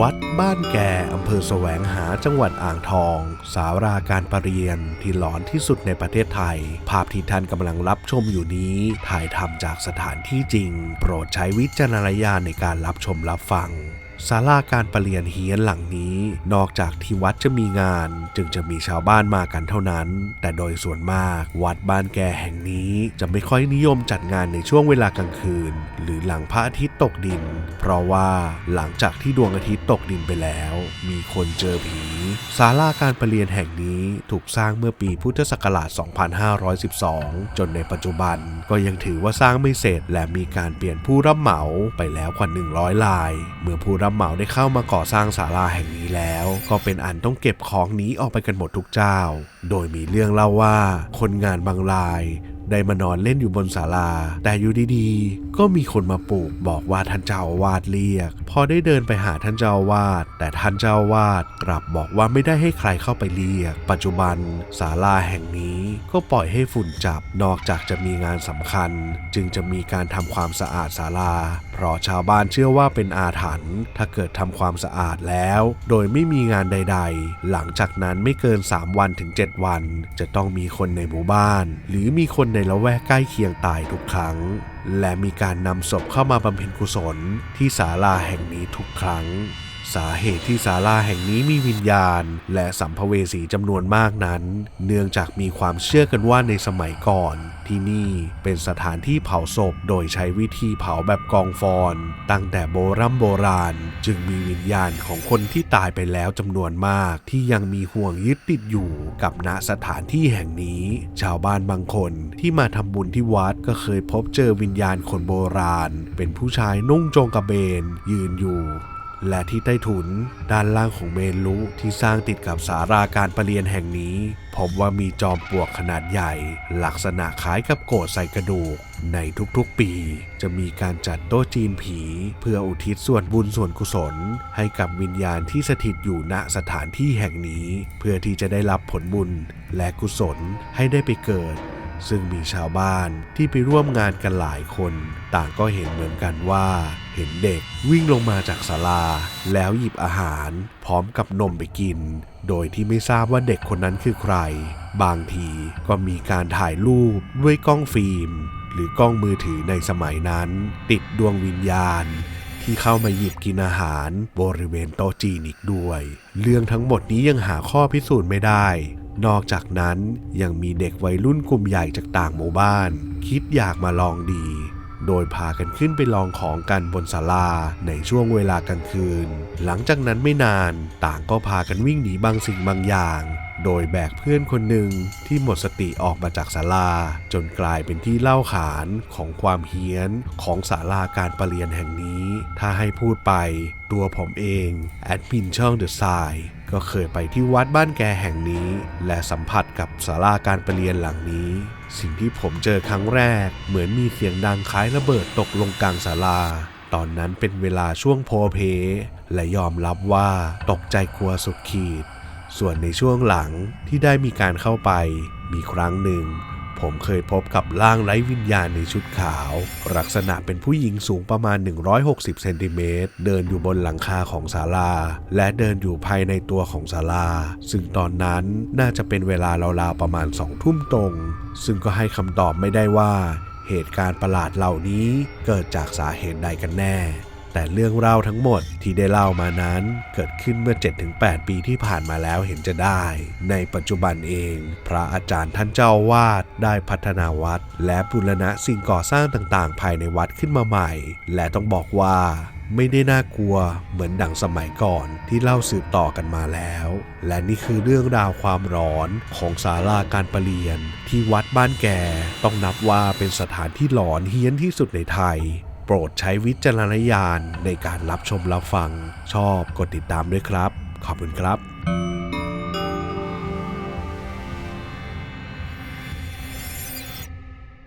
วัดบ้านแก่อำเภอแสวงหาจังหวัดอ่างทอง สาราการประเรียนที่หลอนที่สุดในประเทศไทย ภาพที่ท่านกำลังรับชมอยู่นี้ ถ่ายทำจากสถานที่จริง โปรดใช้วิจารณญาณในการรับชมรับฟัง ศาลาการประเรียนเฮียนหลังนี้ นอกจากที่วัดจะมีงาน จึงจะมีชาวบ้านมากันเท่านั้น แต่โดยส่วนมาก วัดบ้านแกแห่งนี้จะไม่ค่อยนิยมจัดงานในช่วงเวลากลางคืน หรือหลังพระอาทิตย์ตกดิน เพราะว่าหลังจากที่ดวงอาทิตย์ตกดินไปแล้ว มีคนเจอผีศาลาการประเรียนแห่งนี้ถูกสร้างเมื่อปีพุทธศักราช 2512 จนในปัจจุบันก็ยังถือว่าสร้างไม่เสร็จและมีการเปลี่ยนผู้รับเหมาไปแล้วกว่า100ราย เมื่อผู้รับเหมาได้เข้ามาก่อสร้างศาลาแห่งนี้แล้ว ก็เป็นอันต้องเก็บของหนี้ออกไปกันหมดทุกเจ้า โดยมีเรื่องเล่าว่า คนงานบางราย ได้มานอนเล่นอยู่บนศาลา แต่อยู่ดีๆ ก็มีคนมาปลุกบอกว่าท่านเจ้าอาวาสเรียก พอได้เดินไปหาท่านเจ้าอาวาสแต่ท่านเจ้าอาวาสกลับบอกว่าไม่ได้ให้ใครเข้าไปเรียก ปัจจุบันศาลาแห่งนี้ ก็ปล่อยให้ฝุ่นจับ นอกจากจะมีงานสำคัญ จึงจะมีการทำความสะอาดศาลา เพราะชาวบ้านเชื่อว่าเป็นอาถรรพ์ถ้าเกิดทำความสะอาดแล้ว โดยไม่มีงานใด ๆ หลังจากนั้นไม่เกิน 3 วันถึง 7 วัน จะต้องมีคนในหมู่บ้าน หรือมีคนในละแวกใกล้เคียงตายทุกครั้ง และมีการนำศพเข้ามาบำเพ็ญกุศลที่ศาลาแห่งนี้ทุกครั้ง สาเหตุที่ศาลาแห่งนี้มีวิญญาณ และสัมภเวสีจำนวนมากนั้น เนื่องจากมีความเชื่อกันว่าในสมัยก่อน ที่นี่เป็นสถานที่เผาศพโดยใช้วิธีเผาแบบกองฟอน ตั้งแต่โบรโบราณ จึงมีวิญญาณของคนที่ตายไปแล้วจำนวนมาก ที่ยังมีห่วงยึดติดอยู่กับณสถานที่แห่งนี้ ชาวบ้านบางคนที่มาทำบุญที่วัดก็เคยพบเจอวิญญาณคนโบราณ เป็นผู้ชายนุ่งโจงกระเบน ยืนอยู่ และที่ใต้ถุนด้านล่างของเมรุที่สร้างติดกับสาราการประเรียนแห่งนี้ พบว่ามีจอมปลวกขนาดใหญ่ ลักษณะคล้ายกับโกรธใส่กระดูก ในทุกๆปี จะมีการจัดโต๊ะจีนผี เพื่ออุทิศส่วนบุญส่วนกุศล ให้กับวิญญาณที่สถิตอยู่ณสถานที่แห่งนี้ เพื่อที่จะได้รับผลบุญและกุศลให้ได้ไปเกิด ซึ่งมีชาวบ้านที่ไปร่วมงานกันหลายคน ต่างก็เห็นเหมือนกันว่า เห็นเด็กวิ่งลงมาจากศาลา แล้วหยิบอาหาร พร้อมกับนมไปกิน โดยที่ไม่ทราบว่าเด็กคนนั้นคือใคร บางทีก็มีการถ่ายรูปด้วยกล้องฟิล์ม หรือกล้องมือถือในสมัยนั้น ติดดวงวิญญาณที่เข้ามาหยิบกินอาหารบริเวณโต๊ะจีนอีกด้วย เรื่องทั้งหมดนี้ยังหาข้อพิสูจน์ไม่ได้ นอกจากนั้นยังมีเด็กวัยรุ่นกลุ่มใหญ่จากต่างหมู่บ้าน คิดอยากมาลองดี โดยพากันขึ้นไปลองของกันบนศาลาในช่วงเวลากลางคืน หลังจากนั้นไม่นานต่างก็พากันวิ่งหนีบางสิ่งบางอย่าง โดยแบกเพื่อนคนหนึ่งที่หมดสติออกมาจากศาลา จนกลายเป็นที่เล่าขานของความเฮี้ยนของศาลาการประเรียนแห่งนี้ ถ้าให้พูดไปตัวผมเองแอดมินช่องเดอะไซ ก็เคยไปที่วัดบ้านแกแห่งนี้ และสัมผัสกับศาลาการประเรียนหลังนี้ สิ่งที่ผมเจอครั้งแรก เหมือนมีเสียงดังคล้ายระเบิดตกลงกลางศาลา ตอนนั้นเป็นเวลาช่วงโพเพ และยอมรับว่าตกใจกลัวสุดขีด ส่วนในช่วงหลังที่ได้มีการเข้าไป มีครั้งหนึ่ง ผมเคยพบกับร่างไร้วิญญาณในชุดขาว ลักษณะเป็นผู้หญิงสูงประมาณ 160 เซนติเมตร เดินอยู่บนหลังคาของศาลา และเดินอยู่ภายในตัวของศาลา ซึ่งตอนนั้นน่าจะเป็นเวลาราวๆประมาณสองทุ่มตรง ซึ่งก็ให้คำตอบไม่ได้ว่า เหตุการณ์ประหลาดเหล่านี้เกิดจากสาเหตุใดกันแน่ แต่เรื่องเล่าทั้งหมดที่ได้เล่ามานั้นเกิดขึ้นเมื่อ 7-8 ปีที่ผ่านมาแล้วเห็นจะได้ ในปัจจุบันเอง พระอาจารย์ท่านเจ้าวาดได้พัฒนาวัด และบูรณะสิ่งก่อสร้างต่างๆ ภายในวัดขึ้นมาใหม่ และต้องบอกว่าไม่ได้น่ากลัวเหมือนดังสมัยก่อนที่เล่าสืบต่อกันมาแล้ว และนี่คือเรื่องราวความร้อนของศาลาการประเรียน ที่วัดบ้านแก่ต้องนับว่าเป็นสถานที่หลอนเฮี้ยนที่สุดในไทย โปรดใช้วิจารณญาณในการรับชมรับฟัง ชอบกดติดตามด้วยครับ ขอบคุณครับ